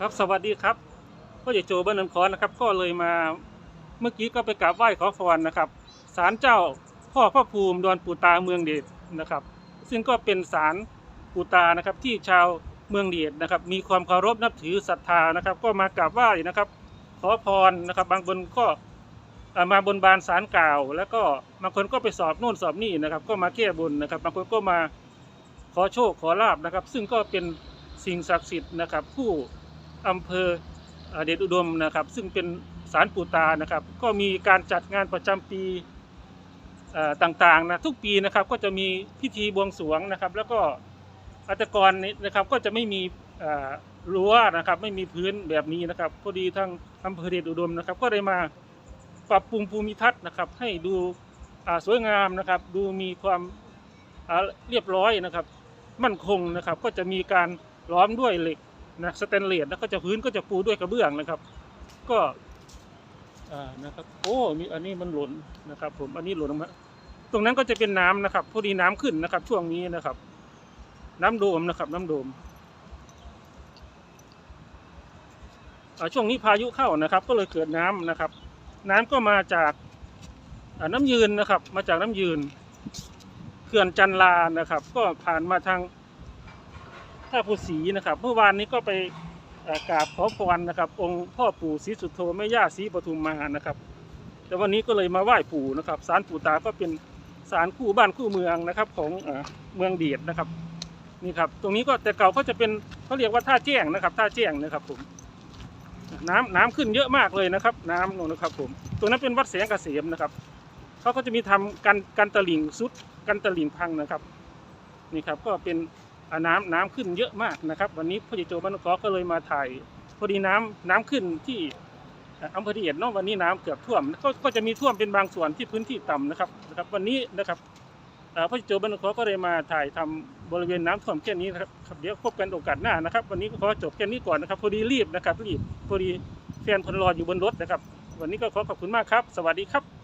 ครับสวัสดีครับพ่อใหญ่โจบ้านนนคอนนะครับ ก็เลยมาเมื่อกี้ก็ไปกราบไหว้ขอพรนะครับศาลเจ้าพ่อพระภูมิดอนปูตาเมืองเดชนะครับ ซึ่งก็เป็นศาลปูตานะครับที่ชาวเมืองเดชนะครับ มีความเคารพนับถือศรัทธานะครับ ก็มากราบไหว้นะครับ ขอพรนะครับ บางคนก็มาบนบานศาลกล่าว แล้วก็บางคนก็ไปสอบโน่นสอบนี่นะครับ ก็มาแก้บนนะครับ บางคนก็มาขอโชคขอลาบนะครับ ซึ่งก็เป็นสิ่งศักดิ์สิทธิ์นะครับ ผู้ อำเภอเอ่อเดชอุดมนะครับ ซึ่งเป็นสารปูตานะครับ ก็มีการจัดงานประจำปีต่างๆนะทุกปีนะครับก็จะมีพิธีบวงสรวงนะครับ แล้วก็อัตกรนี้นะครับก็จะไม่มีรั้วนะครับไม่มีพื้นแบบนี้นะครับพอดีทางอำเภอเดชอุดมนะครับ ก็ได้มาปรับปรุงภูมิทัศน์นะครับ ให้ดูสวยงามนะครับ ดูมีความเรียบร้อยนะครับ มั่นคงนะครับ ก็จะมีการล้อมด้วยเหล็ก นะสแตนเลสแล้วก็จะพื้นก็จะปูด้วยกระเบื้องนะครับ ก็นะครับโอ้มีอันนี้มันหล่นนะครับ ผมอันนี้หล่นลงมาตรงนั้นก็จะเป็นน้ำนะครับพอดีน้ำขึ้นนะครับ ช่วงนี้นะครับ น้ำโดมนะครับ น้ำโดมช่วงนี้พายุเข้านะครับ ก็เลยเกิดน้ำนะครับ น้ำก็มาจากน้ำยืนนะครับ มาจากน้ำยืนเขื่อนจันลานะครับ ก็ผ่านมาทางาภูสีนะครับเมื่อวานนี้ก็ไปกราบขอพรนะครับ องค์พ่อปู่ศรีสุโธแม่ย่าศรีปทุมมานะครับแต่วันนี้ก็เลยมาไหว้ปู่นะครับศาลปู่ตาก็เป็นศาลคู่บ้านคู่เมืองนะครับของเมืองเดียดนะครับนี่ครับตรงนี้ก็แต่เก่าก็จะเป็นเขาเรียกว่าท่าแจ้งนะครับ ท่าแจ้งนะครับผมน้ำน้ำขึ้นเยอะมากเลยนะครับ น้ำนู่นนะครับผมตรงนั้นเป็นวัดแสงเกษมนะครับเขาก็จะมีทำกันกันตลิ่งซุดกันตลิ่งพังนะครับนี่ครับก็เป็น น้ำน้ำขึ้นเยอะมากนะครับ วันนี้พ่อใหญ่โจบ้านกอก็เลยมาถ่ายพอดีน้ำน้ำขึ้นที่อ่าอำเภอเดียดเนาะวันนี้น้ำเกือบท่วมก็ก็จะมีท่วมเป็นบางส่วนที่พื้นที่ต่ำนะครับนะครับวันนี้นะครับพ่อใหญ่โจบ้านกอก็เลยมาถ่ายทำบริเวณน้ำท่วมแค่นี้นะครับครับเดี๋ยวพบกันโอกาสหน้านะครับ วันนี้ก็ขอจบแค่นี้ก่อนนะครับพอดีรีบนะครับรีบพอดีแฟนคนรออยู่บนรถนะครับ วันนี้ก็ขอขอบคุณมากครับ สวัสดีครับ